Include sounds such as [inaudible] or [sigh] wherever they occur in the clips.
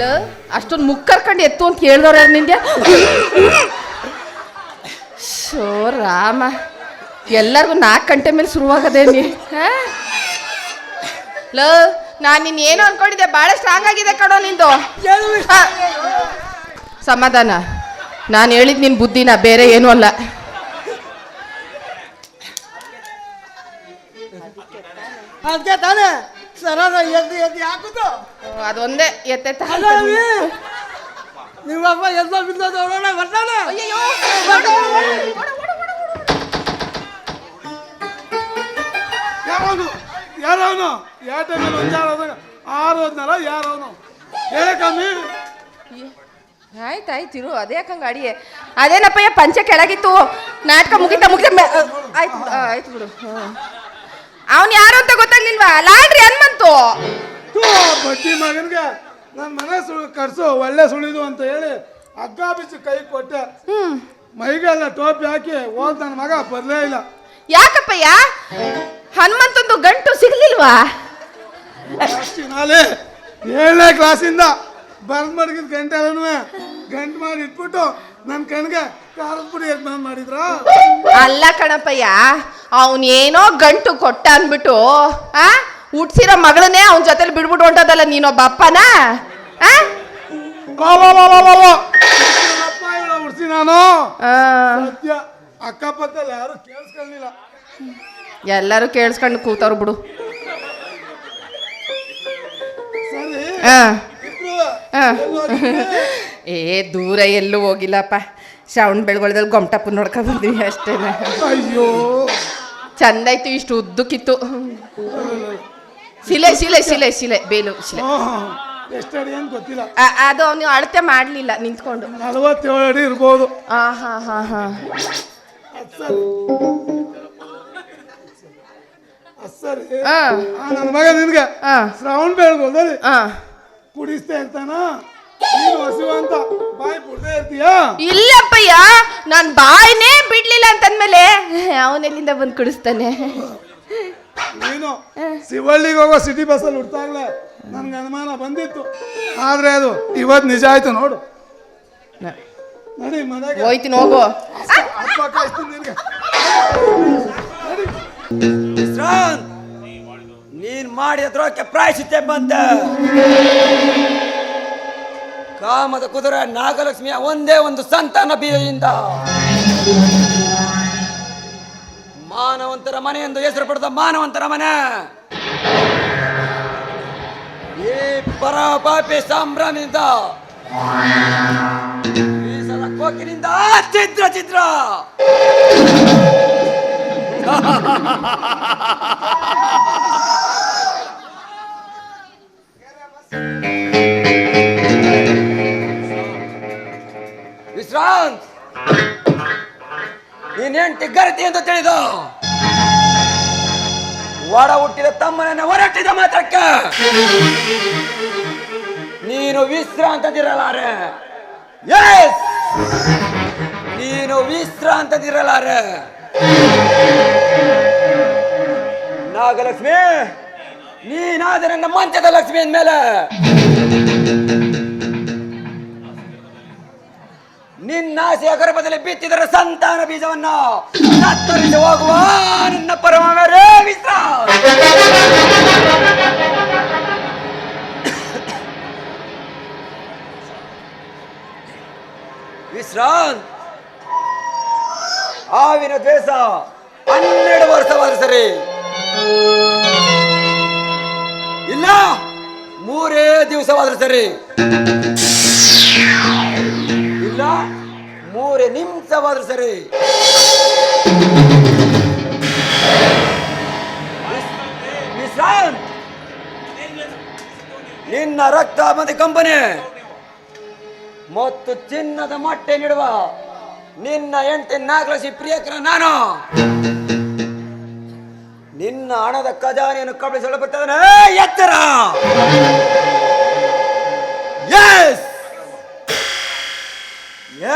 ಲ ಅಷ್ಟೊಂದು ಮುಖ ಕರ್ಕೊಂಡು ಎತ್ತು ಅಂತ ಹೇಳ್ದವ್ರ ಯಾರು ನಿಂಗೆ ಶೋ ರಾಮ, ಎಲ್ಲರಿಗೂ ನಾಲ್ಕು ಗಂಟೆ ಮೇಲೆ ಶುರುವಾಗದೆ ನೀ, ಹಾ? ಲ, ನಾನು ನಿನ್ನ ಏನು ಅನ್ಕೊಂಡಿದ್ದೆ ಭಾಳ ಸ್ಟ್ರಾಂಗ್ ಆಗಿದೆ ಕಣೋ ನಿಂದು. ಸಮಾಧಾನ, ನಾನು ಹೇಳಿದ್ ನಿನ್ನ ಬುದ್ಧಿನ ಬೇರೆ ಏನೂ ಅಲ್ಲ ಅದಕ್ಕೆ ತಾನೇ ಸರದ ಎದ್ದು ಎದ್ದು ಹಾಕುದು ಅದೊಂದೇ ಎತ್ತೆತ್ತ ಅಲ್ಲ ಅವಿ, ನಿಮ್ಮಪ್ಪ ಎಲ್ಲ ಬಿದ್ದದ ಒಳಗಡೆ ಬರ್ತಾನೆ. ಯಾರವನು? ಯಾರವನು? ಯಾವ ಟೈಮಲ್ಲಿ ಒಂದು ಯಾರವನು? ಆರು ಹೋದ್ನಲ್ಲ ಯಾರವನು ಹೇಳಿ ಕಮ್ಮಿ. ಆಯ್ತು ಆಯ್ತು ಇರು ಅದೇ ಯಾಕಂಗ ಅಡಿಯೇ ಅದೇನಪ್ಪಯ್ಯ ಪಂಚೆ ಕೆಳಗಿತ್ತು. ನಾಟಕ ಮುಗಿತ ಮುಗಿತ ಆಯ್ತು ಆಯ್ತು ಬಿಡು. ಅವನು ಯಾರು ಅಂತ ಗೊತ್ತಾಗ್ಲಿಲ್ವಾ? ಥೂ, ಬಡ್ಡಿ ಮಗನಿಗೆ ನನ್ನ ಮನೆ ಸುಳಿ ಕರ್ಸು ಒಳ್ಳೆ ಸುಳಿದು ಅಂತ ಹೇಳಿ ಹಗ್ಗ ಬಿಚ್ಚಿ ಕೈ ಕೊಟ್ಟೆ. ಮೈಗೆಲ್ಲ ಟೋಪಿ ಹಾಕಿ ಹೋದ್ ನನ್ನ ಮಗ ಬರಲೇ ಇಲ್ಲ. ಯಾಕಪ್ಪಯ್ಯ? ಹನುಮಂತಂದು ಗಂಟು ಸಿಗ್ಲಿಲ್ವಾ? ನಾಳೆ ಏಳನೇ ಕ್ಲಾಸಿಂದ ಬರ್ದ್ ಮಡಗಿದ ಗಂಟೆ ಗಂಟು ಮಾಡಿ ಇಟ್ಬಿಟ್ಟು ನನ್ನ ಕಣ್ಗೆ ಖಾರದ ಪುಡಿ ಮಾಡಿದ್ರ? ಅಲ್ಲ ಕಣಪ್ಪಯ್ಯ ಅವನೇನೋ ಏನೋ ಗಂಟು ಕೊಟ್ಟ ಅಂದ್ಬಿಟ್ಟು ಆ? ಹುಟ್ಸಿರೋ ಮಗಳನ್ನೇ ಅವನ ಜೊತೆಲಿ ಬಿಡ್ಬಿಟ್ಟು ಹೊಂಟದಲ್ಲ ನೀನೊಬ್ಬ ಅಪ್ಪನ? ಉಡ್ಸಿ ನಾನು. ಅಕ್ಕಪಕ್ಕದಲ್ಲಿ ಯಾರು ಎಲ್ಲರೂ ಕೇಳಿಸ್ಕೊಂಡು ಕೂತವ್ರು ಬಿಡು. ಏ ದೂರ ಎಲ್ಲೂ ಹೋಗಿಲ್ಲಪ್ಪ. ಶ್ರಾವಣ ಬೆಳಗೊಳದಲ್ಲಿ ಗೊಮಟಪ್ಪ ನೋಡ್ಕೊ ಬಂದ್ವಿ ಅಷ್ಟೇನೆ. ಅಯ್ಯೋ. ಚಂದಾಯ್ತು ಇಷ್ಟು ಉದ್ದಕ್ಕಿತ್ತು. ಶಿಲೆ ಶಿಲೆ ಶಿಲೆ ಶಿಲೆ ಬೇಲು ಶಿಲೆ. ಎಷ್ಟು ಅಡಿ ಅಂತ ಗೊತ್ತಿಲ್ಲ. ಆ- ಅದು ನೀವು ಅಳತೆ ಮಾಡಲಿಲ್ಲ ನಿಂತ್ಕೊಂಡು. ನಲವತ್ತೇಳು ಅಡಿ ಇರ್ಬೋದು. ಆ ಹಾ ಹಾ ಹಾ. ಅದ್ ಸರಿ. ಅದ್ ಸರಿ. ಆ, ಆ, ನನ್ನ ಮಗ ನಿನ್ಗೆ ಆ, ಶ್ರಾವಣ ಬೆಳಗೋದಲ್ಲಿ ಆ. ಕುಡಿಸ್ತಾ ಇರ್ತಾನ ನೀನು ಹಸಿವ ಅಂತ ಬಾಯಿ ಬಿಡ್ದೇ ಇರ್ತೀಯಾ? ಇಲ್ಲಪ್ಪಯ್ಯ ನಾನ್ ಬಾಯಿನೇ ಬಿಡ್ಲಿಲ್ಲ ಅಂತಂದ್ಮೇಲೆ ಅವನೆಲ್ಲಿಂದ ಬಂದು ಕುಡಿಸ್ತಾನೆ? ನೀನು ಶಿವಳ್ಳಿಗೆ ಹೋಗೋ ಸಿಟಿ ಬಸ್ಸಲ್ಲಿ ಹುಡ್ತಾಗ್ಲೆ ನನ್ಗೆ ಅನುಮಾನ ಬಂದಿತ್ತು. ಆದ್ರೆ ಅದು ಇವತ್ತು ನಿಜ ಆಯ್ತು ನೋಡು. ನಡಿ ಮನೆಗೆ. ಹೋಯ್ತೀನಿ ಹೋಗು. ಅಪ್ಪ ಕಾಯ್ತೀನಿ ನಿನ್ಗೆ. ವಿಶ್ರಾಂತ್ ನೀನ್ ಮಾಡಿದ ದ್ರೋಹಕ್ಕೆ ಪ್ರಾಯಶ್ಚಿತ್ತೆ ಬಂತ. ಕಾಮದ ಕುದುರೆ ನಾಗಲಕ್ಷ್ಮಿಯ ಒಂದೇ ಒಂದು ಸಂತಾನ ಬೀಜದಿಂದ. ಮಾನವಂತರ ಮನೆ ಎಂದು ಹೆಸರು ಪಡೆದ ಮಾನವಂತರ ಮನೆ. ಈ ಪರಾಪಾಪಿ ಸಂಭ್ರಮದಿಂದ, ಈ ಕೋಕಿನಿಂದ ಚಿತ್ರ ಚಿತ್ರ. ವಿಶ್ರಾಂತ್ ನೀನೇನ್ ಗರತಿ ಅಂತ ತಿಳಿದು. ಒಡ ಹುಟ್ಟಿದ ತಮ್ಮನನ್ನ ಹೊರಟ್ಟಿದ ಮಾತ್ರಕ್ಕ. ನೀನು ವಿಶ್ರಾಂತದಿರಲಾರೆ. ಎಸ್ ನೀನು ವಿಶ್ರಾಂತದಿರಲಾರೆ. ನಾಗಲಕ್ಷ್ಮಿ, ನೀನಾದ ನನ್ನ ಮಂಚದ ಲಕ್ಷ್ಮಿ ಮೇಲೆ ನಿನ್ನ ಆಸೆಯ ಗರ್ಭದಲ್ಲಿ ಬಿತ್ತಿದರ ಸಂತಾನ ಬೀಜವನ್ನ ಕತ್ತರಿಸಿ ಹೋಗುವ ನನ್ನ ಪರಮವರೇ ಮಿತ್ರ ವಿಶ್ರಾಂತ್ ಆವಿನ ದ್ವೇಷ ಹನ್ನೆರಡು ವರ್ಷವಾದ ಸರಿ ಇಲ್ಲ, ಮೂರೇ ದಿವಸವಾದ್ರೆ ಸರಿ ನಿಮಿಷವಾದ್ರೆ ಸರಿ. ವಿಶ್ರಾಂತ್. ನಿನ್ನ ರಕ್ತ ಮತ್ತೆ ಕಂಪನಿ. ಮತ್ತು ಚಿನ್ನದ ಮೊಟ್ಟೆ ನೀಡುವ ನಿನ್ನ ಎಂಟೆ ನಾಗಲಸಿ ಪ್ರಿಯಕರ ನಾನು. ನಿನ್ನ ಹಣದ ಖಜಾನೆಯನ್ನು ಕಬಳಿಸಲು ಬರ್ತದೆ ಎತ್ತರ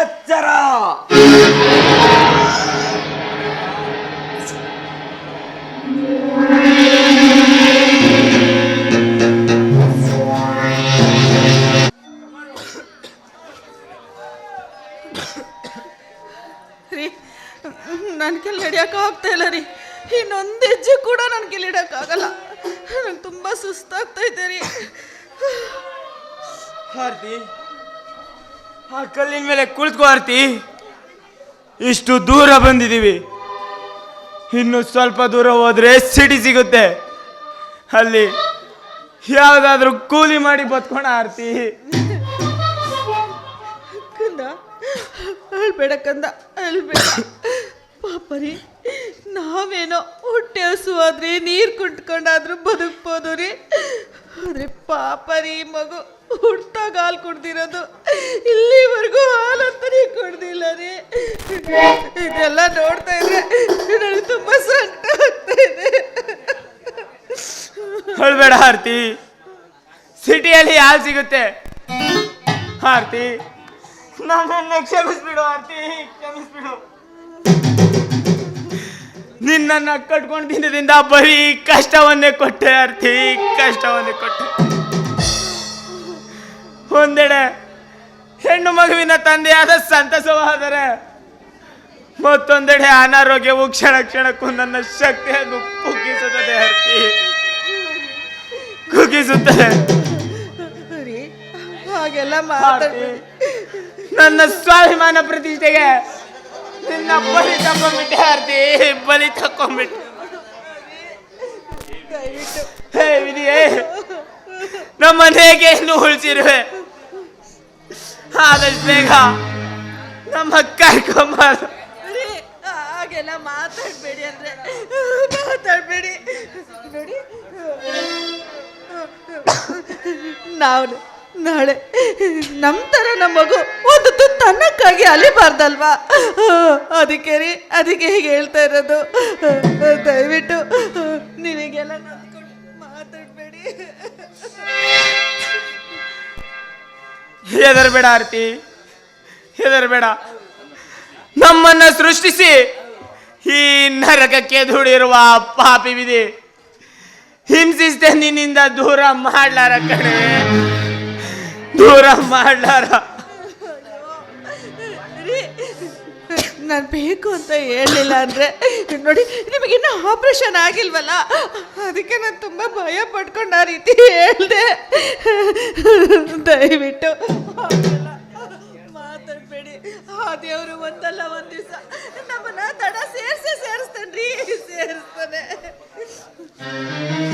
ಎಚ್ಚರ. ಇಡಕ್ಕಾಗಲ್ಲ. ನಂಗೆ ತುಂಬ ಸುಸ್ತಾಗ್ತಾ ಇದ್ದೆ ರೀ ಆರ್ತಿ ಆ ಕಲ್ಲಿನ ಮೇಲೆ ಕುಳಿತುಕೋ ಆರ್ತಿ. ಇಷ್ಟು ದೂರ ಬಂದಿದ್ದೀವಿ. ಇನ್ನು ಸ್ವಲ್ಪ ದೂರ ಹೋದ್ರೆ ಸಿಟಿ ಸಿಗುತ್ತೆ. ಅಲ್ಲಿ ಯಾವುದಾದ್ರೂ ಕೂಲಿ ಮಾಡಿ ಬತ್ಕೊಣ ಆರ್ತಿ. ಕಂದ ಅಳ್ಬೇಡ ಕಂದ ಅಳ್ಬೇಡ ಪಾಪರಿ ನಾವೇನೋ ಹೊಟ್ಟೆ ಹಸುವಾದ್ರೆ ನೀರು ಕುಟ್ಕೊಂಡಾದ್ರೂ ಬದುಕ್ಬೋದು ರೀ. ಆದ್ರೆ ಪಾಪ ರೀ ಮಗು ಹುಟ್ಟಾಗ ಹಾಲು ಕುಡ್ದಿರೋದು. ಇಲ್ಲಿವರೆಗೂ ಹಾಲು ಅಂತನೇ ಕುಡ್ದಿಲ್ಲ ರೀ. ಇದೆಲ್ಲ ನೋಡ್ತಾ ಇದ್ರೆ ನನಗೆ ತುಂಬಾ ಇದೆ. ಹೇಳ್ಬೇಡ ಆರ್ತಿ ಸಿಟಿಯಲ್ಲಿ ಹಾಲು ಸಿಗುತ್ತೆ. ಆರ್ತಿ ನಾನು ಕ್ಷಮಿಸ್ಬಿಡು ಆರ್ತಿ ಕ್ಷಮಿಸ್ಬಿಡು. ನಿನ್ನನ್ನ ಕಟ್ಕೊಂಡು ದಿನದಿಂದ ಬರೀ ಕಷ್ಟವನ್ನೇ ಕೊಟ್ಟೆ ಅರ್ಥಿ ಕಷ್ಟವನ್ನೇ ಕೊಟ್ಟೆ. ಒಂದೆಡೆ ಹೆಣ್ಣು ಮಗುವಿನ ತಂದೆಯಾದ ಸಂತಸವಾದರೆ ಮತ್ತೊಂದೆಡೆ ಅನಾರೋಗ್ಯವು ಕ್ಷಣ ಕ್ಷಣಕ್ಕೂ ನನ್ನ ಶಕ್ತಿಯನ್ನು ಕುಗ್ಗಿಸುತ್ತದೆ ಅರ್ಥಿ ಕುಗ್ಗಿಸುತ್ತದೆ. ಹಾಗೆಲ್ಲ ನನ್ನ ಸ್ವಾಭಿಮಾನ ಪ್ರತಿಷ್ಠೆಗೆ ನಿನ್ನ ಬಲಿ ತಕೊಂಡ್ಬಿಟ್ಟೆ ಬಲಿ ತಕೊಂಡ್ಬಿಟ್ಟೆ ಹೇ ವಿಧಿಯೇ ನಮ್ಮ ಹೇಗೆ ಇನ್ನು ಉಳಿಸಿರುವೆ? ಆದಷ್ಟು ಬೇಗ ನಮ್ಮ ಕರ್ಕೊಂಬಾರ. ಹಾಗೆಲ್ಲ ಮಾತಾಡ್ಬೇಡಿ ಅಂದ್ರೆ ಮಾತಾಡ್ಬೇಡಿ. ನೋಡಿ, ನಾವು ನಾಳೆ ನಮ್ಮ ಥರ ನಮ್ಮ ಮಗು ಒಂದು ತುತ್ತು ಅನ್ನಕ್ಕಾಗಿ ಅಲಿಬಾರ್ದಲ್ವಾ? ಅದಕ್ಕೆ ರೀ, ಅದಕ್ಕೆ ಹೀಗೆ ಹೇಳ್ತಾ ಇರೋದು. ದಯವಿಟ್ಟು ನಿನಗೆಲ್ಲ ಮಾತಾಡಬೇಡಿ. ಹೆದರ್ಬೇಡ ಆರ್ತಿ, ಹೆದರ್ಬೇಡ. ನಮ್ಮನ್ನ ಸೃಷ್ಟಿಸಿ ಈ ನರಕಕ್ಕೆ ದುಡಿರುವ ಪಾಪಿವಿದೆ ವಿಧಿ ಹಿಂಸಿಸ್ತೆ ನಿನ್ನಿಂದ ದೂರ ಮಾಡ್ಲಾರ ಕಣೆ. ದೂರ [laughs] ಮಾಡ್ಲಾರ. ನಾನು ಬೇಕು ಅಂತ ಹೇಳಲಿಲ್ಲ ಅಂದರೆ ನೋಡಿ ನಿಮಗಿನ್ನೂ ಆಪ್ರೇಷನ್ ಆಗಿಲ್ವಲ್ಲ? ಅದಕ್ಕೆ ನಾನು ತುಂಬ ಭಯ ಪಡ್ಕೊಂಡು ಆ ರೀತಿ ಹೇಳಿದೆ. ದಯವಿಟ್ಟು ಮಾತಾಡಬೇಡಿ. ಆ ದೇವರು ಒಂದಲ್ಲ ಒಂದು ದಿವಸ ನಮ್ಮನ್ನ ತಡ ಸೇರಿಸಿ ಸೇರಿಸ್ತಾನೆ ರೀ ಸೇರಿಸ್ತಾನೆ.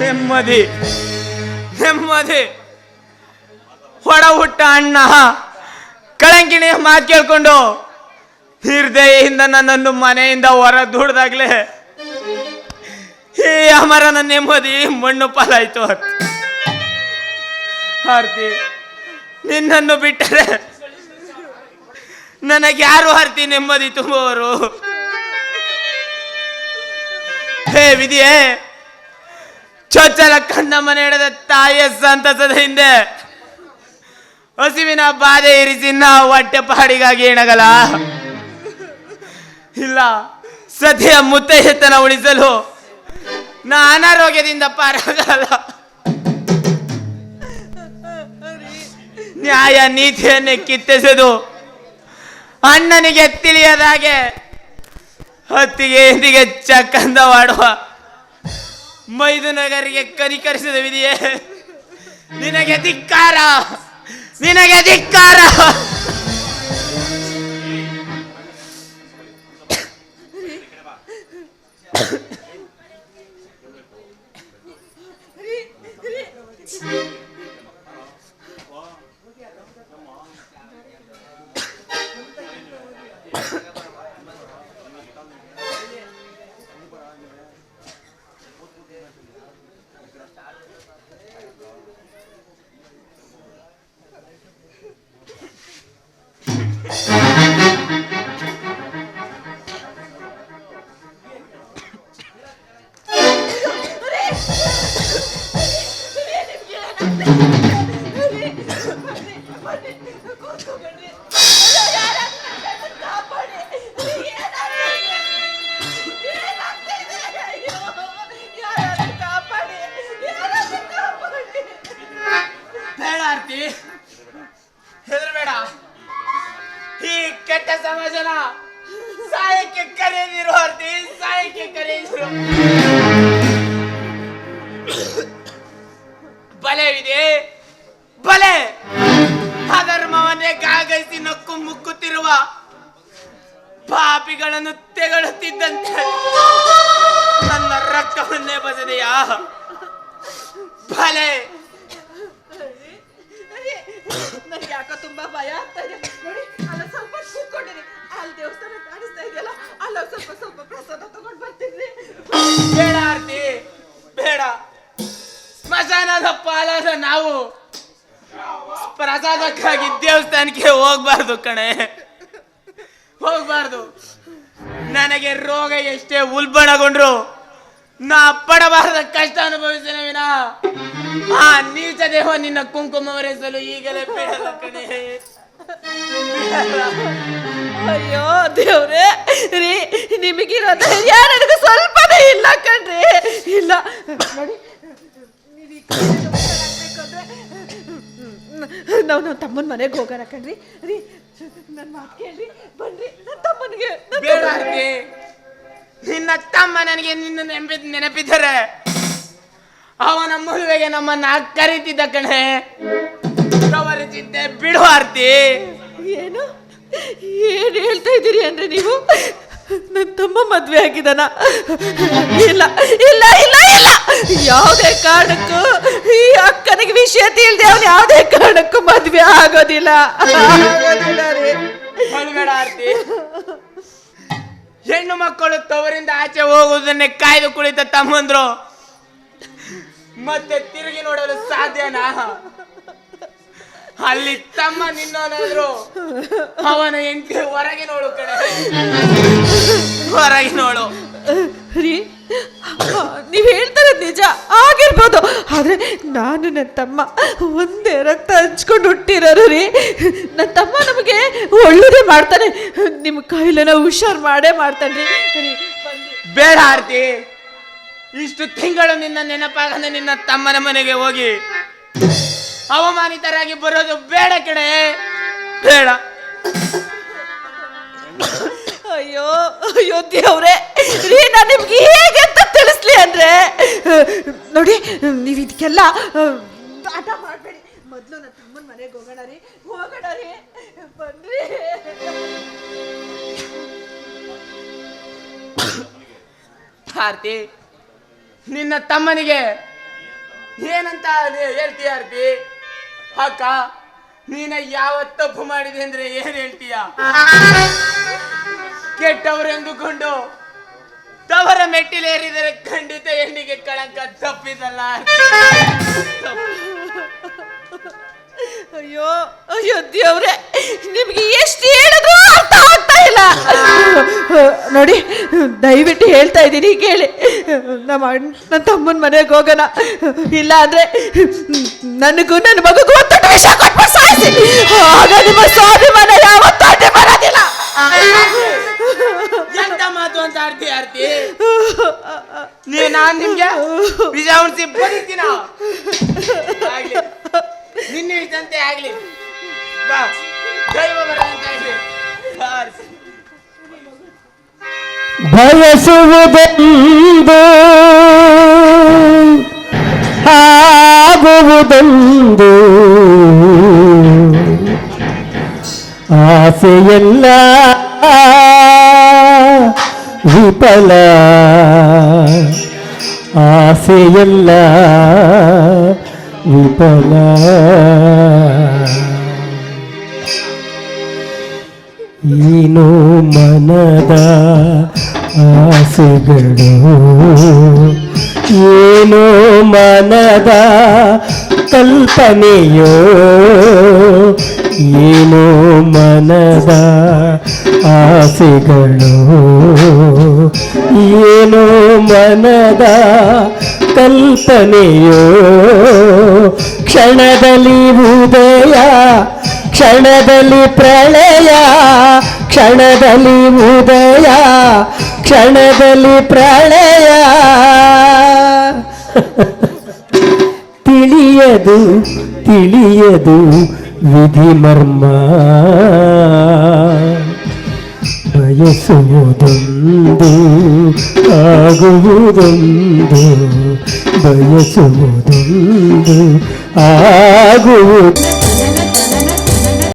ನೆಮ್ಮದಿ ನೆಮ್ಮದಿ. ಹೊಡ ಹುಟ್ಟ ಅಣ್ಣ ಕಳಂಕಿಣಿಯ ಮಾತು ಕೇಳ್ಕೊಂಡು ನಿರ್ದಯೆಯಿಂದ ನನ್ನನ್ನು ಮನೆಯಿಂದ ಹೊರ ಹೇ ಈ ನನ್ನ ನೆಮ್ಮದಿ ಮಣ್ಣು ಪಾಲಾಯ್ತು ಆರ್ತಿ. ನಿನ್ನನ್ನು ಬಿಟ್ಟರೆ ನನಗೆ ಯಾರು ಆರ್ತಿ ನೆಮ್ಮದಿ ತುಂಬುವವರು ಹೇ ವಿಧಿಯೇ, ಚೊಚ್ಚಲ ಕಣ್ಣ ಮನೆ ಹಿಡಿದ ತಾಯಿಯ ಸಂತಸದ ಹಿಂದೆ ಹಸಿವಿನ ಬಾಧೆ ಇರಿಸಿ ನಾವು ಹೊಟ್ಟೆ ಪಾಡಿಗಾಗಿ ಏನಾಗಲ್ಲ ಇಲ್ಲ. ಸದ್ಯ ಮುತ್ತೈದೆತನ ಉಳಿಸಲು ನಾ ಅನಾರೋಗ್ಯದಿಂದ ಪಾರಾಗಲ್ಲ. ನ್ಯಾಯ ನೀತಿಯನ್ನೇ ಕಿತ್ತೆಸೆದು ಅಣ್ಣನಿಗೆ ತಿಳಿಯದಾಗೆ ಹತ್ತಿಗೆ ಎದಿಗೆ ಚಕ್ಕಂದವಾಡುವ ಮೈದುನಗರಿಗೆ ಕನಿಕರಿಸಿದ ವಿಧಿಯೇ ನಿನಗೆ ಧಿಕ್ಕಾರ. ನಿನಗೆ ಧಿಕ್ಕಾರ. ಕೆಟ್ಟ ಸಮಾಜನ. ಸಾಯಕ್ಕೆ ಕರೆದಿರೋ ಅರ್ತಿ ಸಾಯಕ್ಕೆ ಕರೆದಿರು. ಬಲವಿದೆ, ಬಲೆ. ಅಧರ್ಮವನ್ನೇ ಕಾಗೈತಿ ನಕ್ಕು ಮುಕ್ಕುತ್ತಿರುವ ಪಾಪಿಗಳನ್ನು ತೆಗಳುತ್ತಿದ್ದಂತೆ. ನನ್ನ ರಕ್ತವನ್ನೇ ಬಸದೆಯಾ ಬಲೆ. ದೇವಸ್ಥಾನಕ್ಕೆ ಹೋಗ್ಬಾರ್ದು ಕಣೆ. ಹೋಗ್ಬಾರ್ದು. ನನಗೆ ರೋಗ ಎಷ್ಟೇ ಉಲ್ಬಣಗೊಂಡ್ರು ನಾ ಪಡಬಾರದ ಕಷ್ಟ ಅನುಭವಿಸ್ತೇನೆ ವಿನ. ಆ ನೀಚ ದೇಹ ನಿನ್ನ ಕುಂಕುಮ ಒರೆಸಲು ಈಗಲೇ ಬೇಡಲ್ಲ ಕಣೆ. ಅಯ್ಯೋ ದೇವ್ರೆ ರೀ ನಿಮಗಿರೋ ಧೈರ್ಯ ನನಗೆ ಸ್ವಲ್ಪನೇ ಇಲ್ಲ ಕಣ್ರಿ. ಇಲ್ಲ. ನೋಡಿ ನೀವ್ ನಮ್ಮ ತಮ್ಮನ ಮನೆಗೆ ಹೋಗೋಣ ಕಣ್ರಿ. ರೀ ನನ್ನ ಮಾತು ಕೇಳ್ರಿ ಬನ್ರಿ. ನನ್ನ ತಮ್ಮನಿಗೆ ಬೇಡ ನಿನ್ನ ತಮ್ಮ ನನಗೆ ನಿನ್ನ ನೆನಪಿ ನೆನಪಿದ್ದಾರೆ ಅವನ ಮದುವೆಗೆ ನಮ್ಮನ್ನ ಕರೀತಿದ್ದ ಕಣೆ. ಪ್ರವರಿಸಿದ್ದೆ ಬಿಡು ಆರ್ತಿ ಏನು? ಏನ್ ಹೇಳ್ತಾ ಇದ್ದೀರಿ ಅಂದ್ರೆ ನೀವು? ನನ್ನ ತಮ್ಮ ಮದ್ವೆ ಆಗಿದಾನ ಇಲ್ಲ ಇಲ್ಲ ಇಲ್ಲ ಇಲ್ಲ. ಯಾವುದೇ ಕಾರಣಕ್ಕೂ ಈ ಅಕ್ಕನಿಗೆ ವಿಷಯ ತಿಳಿದೆ ಅವನು ಯಾವುದೇ ಕಾರಣಕ್ಕೂ ಮದುವೆ ಆಗೋದಿಲ್ಲ. ಆಗೋದಿಲ್ಲ ರೀ. ಅಳ್ಬೇಡ ಆರ್ತಿ. ಹೆಣ್ಣು ಮಕ್ಕಳು ತವರಿಂದ ಆಚೆ ಹೋಗುವುದನ್ನೇ ಕಾಯ್ದು ಕುಳಿತ ತಮ್ಮಂದ್ರು. ಮತ್ತೆ ತಿರುಗಿ ನೋಡಲು ಸಾಧ್ಯನಾ? ಅಲ್ಲಿ ತಮ್ಮ ನಿನ್ನೋನಾದ್ರು ಅವನ ಹೆಂಡತಿ ಹೊರಗೆ ನೋಡು ಕಡೆ ಹೊರಗೆ ನೋಡು. ರೀ ನೀವ್ ಹೇಳ್ತಾರೆ ನಿಜ ಆಗಿರ್ಬೋದು. ಆದ್ರೆ ನಾನು ನನ್ನ ತಮ್ಮ ಒಂದೇ ರಕ್ತ ಹಂಚ್ಕೊಂಡು ಹುಟ್ಟಿರೋರು ರೀ. ನನ್ನ ತಮ್ಮ ನಮಗೆ ಒಳ್ಳೇದೇ ಮಾಡ್ತಾನೆ. ನಿಮ್ಮ ಕೈಲನ ಹುಷಾರ್ ಮಾಡೇ ಮಾಡ್ತಾನೆ ರೀ. ಬೇಡ ಆರ್ತಿ. ಇಷ್ಟು ತಿಂಗಳು ನಿನ್ನ ನೆನಪಾಗದೆ ನಿನ್ನ ತಮ್ಮನ ಮನೆಗೆ ಹೋಗಿ ಅವಮಾನಿತರಾಗಿ ಬರೋದು ಬೇಡ ಕಡೆ ಬೇಡ. ಅಯ್ಯೋ ಅಯ್ಯೋ ದೇವ್ರೆ ರೀ ನಾನು ನಿಮ್ಗೆ ಹೇಗೆ ಅಂತ ತಿಳಿಸ್ಲಿ ಅಂದ್ರೆ? ನೋಡಿ ನೀವು ಇದಕ್ಕೆಲ್ಲ ಆಟ ಮಾಡಬೇಡಿ. ಮೊದಲು ನನ್ನ ತಮ್ಮನ ಮನೆಗೆ ಹೋಗೋಣ ರೀ. ಹೋಗೋಣ ರೀ. ಬನ್ರಿ. ಆರ್ತಿ ನಿನ್ನ ತಮ್ಮನಿಗೆ ಏನಂತ ಹೇಳ್ತೀಯ ಆರ್ತಿ? ಅಕ್ಕ, ನೀನ ಯಾವ ತಪ್ಪು ಮಾಡಿದೆ ಅಂದ್ರೆ ಏನ್ ಹೇಳ್ತೀಯ? ಕೆಟ್ಟವರೆಂದುಕೊಂಡು ತವರ ಮೆಟ್ಟಿಲೇರಿದರೆ ಖಂಡಿತ ಹೆಣ್ಣಿಗೆ ಕಳಂಕ ತಪ್ಪಿದಲ್ಲ ಅಯ್ಯೋ ಅಯ್ಯೋ ದೇವ್ರೆ, ನಿಮ್ಗೆ ಎಷ್ಟು ಹೇಳಿದ್ರು ಇಲ್ಲ. ನೋಡಿ, ದಯವಿಟ್ಟು ಹೇಳ್ತಾ ಇದ್ದೀನಿ, ಕೇಳಿ. ನಮ್ಮ ಅಣ್ಣ, ನನ್ನ ತಮ್ಮನ ಮನೆಗೆ ಹೋಗೋಣ. ಇಲ್ಲ ಅಂದ್ರೆ, ನನಗೂ ನನ್ನ ಮಗುಗೂ ಒಂದು ವಿಷ ಕೊಟ್ಟು ಸಾಯಿಸಿ. ಆಗ ನಿಮ್ಮ ಮನೆ ಯಾವತ್ತೂ ಅಡ್ಡಿ ಬರೋದಿಲ್ಲ. ಎಂತ ಮಾತು ಅಂತ ಆಡ್ತಿ ಆರ್ತಿ? ನೀ, ನಾನು ನಿಮ್ಗೆ ಬೀಜ ಉಣಿಸಿ ನಿನ್ನೆ ಇದ್ದಂತೆ ಆಗ್ಲಿ. ಬಾ. ದೈವ ಬರಂತೆ ಆಗ್ಲಿ. ಬಾ ಆರ್ತಿ. ಬಯಸುವುದೊಂದು ಆಗುವುದೊಂದು ಆಸೆಯೆಲ್ಲ ವಿಫಲ ಆಸೆಯೆಲ್ಲ ವಿಫಲ. ಏನು ಮನದ ಆಸೆಗಳು. ಏನೋ ಮನದ ಕಲ್ಪನೆಯೋ. ಏನೋ ಮನದ ಆಸೆಗಳು. ಏನೋ ಮನದ ಕಲ್ಪನೆಯೋ. ಕ್ಷಣದಲ್ಲಿ ಉದಯ ಕ್ಷಣದಲ್ಲಿ ಪ್ರಳಯ. ಕ್ಷಣದಲ್ಲಿ ಉದಯ ಕ್ಷಣದಲ್ಲಿ ಪ್ರಳಯ. ತಿಳಿಯದು ತಿಳಿಯದು ವಿಧಿ ಮರ್ಮ. ಬಯಸುವುದೊಂದು ಆಗುವುದೊಂದು ಬಯಸುವುದೊಂದು ಆಗುವುದು